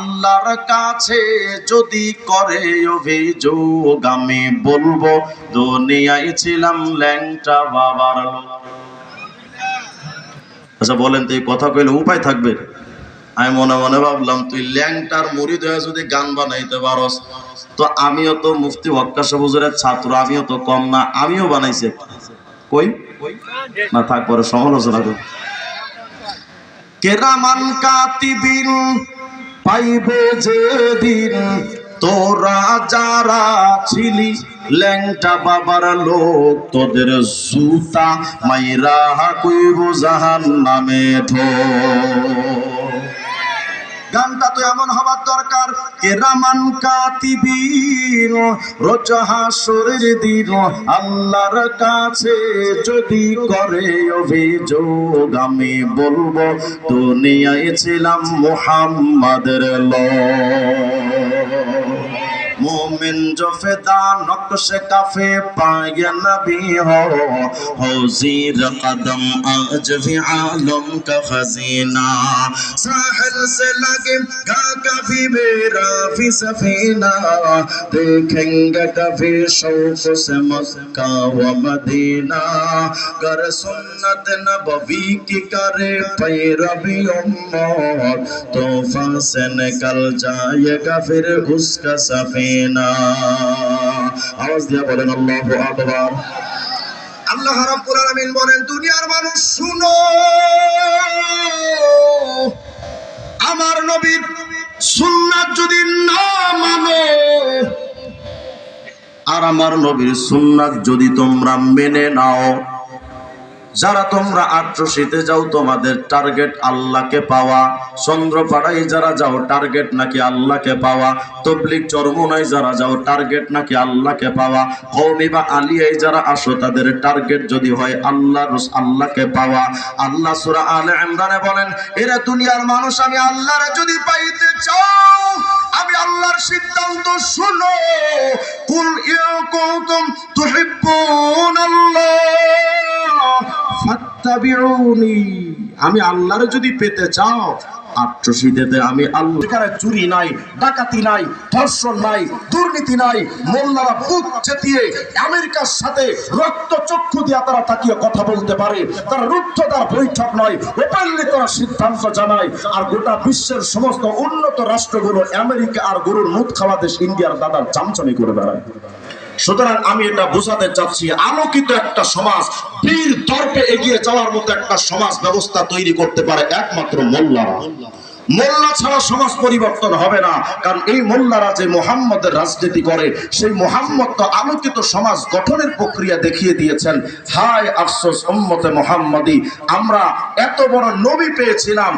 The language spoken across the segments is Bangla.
আল্লাহর কাছে যদি করে অভিযোগ আমি বলব, দুনিয়ায় ছিলাম ল্যাংটা বাবার আচ্ছা বলেন তো এই কথা কইলে উপায় থাকবে? আমি মনে মনে ভাবলাম, তুই ল্যাংটার মুড়ি হয়ে যদি গান বানাইতে পারস, তো আমিও তো মুফতি হক্কা সবুজের ছাত্র, আমিও তো কম না, আমিও বানাইছি। কই? না থাক, পরে সমালোচনা করি। কেরামান কাতিবিন পাইবে যেদিন তোরা যারা ছিলি, ল্যাংটা বাবার লোক তোদের জুতা মাইরা কইব জাহান নামে ধো গানটা তো এমন হবার দরকার, কেরামান কাতিবিন রোজ হাসুর দিন আল্লাহর কাছে। যদি করে অভিযোগ, আমি বলব, দুনিয়ায় ছিলাম মোহাম্মদের ল जो फिदा नक्श कफे पाए नबी हो हो जीर कदम आज भी आलम का खजीना साहिल से लगे गा कभी मेरा भी सफीना देखेंगे कभी शौक से मक्का व मदीना कर सुन्नत नबवी की करे पैरवी उम्मत तोहफा से निकल जाएगा फिर उसका না। আওয়াজ বলেন, আল্লাহু আকবার। আল্লাহ রাব্বুল বলেন, দুনিয়ার মানুষ, শুনো। আমার নবীর সুন্নাত যদি না মানো, আর আমার নবীর সুন্নাত যদি তোমরা মেনে নাও যারা তোমরা আট্রসিতে যাও, তোমাদের টার্গেট আল্লাহকে পাওয়া। চন্দ্রপাড়ায় যারা যাও টার্গেট নাকি আল্লাহকে পাওয়া। তবলিক চরমনায় যারা যাও টার্গেট নাকি আল্লাহকে পাওয়া। কৌমি বা আলিয়ায় যারা আসো, তাদের টার্গেট যদি হয় আল্লাহ আল্লাহকে পাওয়া। আল্লাহ সুরা আলে ইমরানে বলেন, এরা দুনিয়ার মানুষ, আমি আল্লাহরে যদি পাইতে চাও, আমি আল্লাহর সিদ্ধান্ত শুনো। কুল ইয়া কুনতুম তুহিব্বুন আমি আল্লাহর যদি পেতে চাও আট্রসিদেতে আমি এখানে চুরি নাই, ডাকাতি নাই, ধর্ষণ নাই, দুর্নীতি নাই, মোল্লারা বুক চেতিয়ে আমেরিকার সাথে রক্ত চক্ষু দিয়া তারা তাকিয়ে কথা বলতে পারে। তারা রুদ্ধতার বৈঠক নয়, ওপেনলি তারা সিদ্ধান্ত জানায়, আর গোটা বিশ্বের সমস্ত উন্নত রাষ্ট্রগুলো আমেরিকা আর গরুর মুখ খাওয়া দেশ ইন্ডিয়ার দাদার চামচামি করে বেড়ায়। সুতরাং আমি এটা বোঝাতে চাচ্ছি, আলোকিত একটা সমাজ, বীর দর্পে এগিয়ে যাওয়ার মতো একটা সমাজ ব্যবস্থা তৈরি করতে পারে একমাত্র মোল্লারা। মোল্লা ছাড়া সমাজ পরিবর্তন হবে না, কারণ এই মোল্লারা যে মোহাম্মদের রাজনীতি করে, সেই মোহাম্মদ তো আলোকিত সমাজ গঠনের প্রক্রিয়া দেখিয়ে দিয়েছেন। হায় আফসোস মোহাম্মদী, আমরা এত বড় নবী পেয়েছিলাম।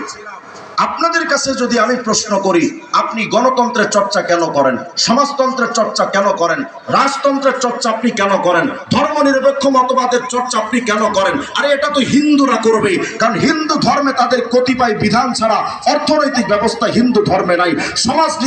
আপনাদের কাছে যদি আমি প্রশ্ন করি, আপনি গণতন্ত্রের চর্চা কেন করেন? সমাজতন্ত্রের চর্চা কেন করেন? রাজতন্ত্রের চর্চা আপনি কেন করেন? ধর্ম নিরপেক্ষ মতবাদের চর্চা আপনি কেন করেন? আরে, এটা তো হিন্দুরা করবে। কারণ হিন্দু ধর্মে তাদের কতিপয় বিধান ছাড়া অর্থনৈতিক ব্যবস্থা হিন্দু ধর্মে নাই। সমাজ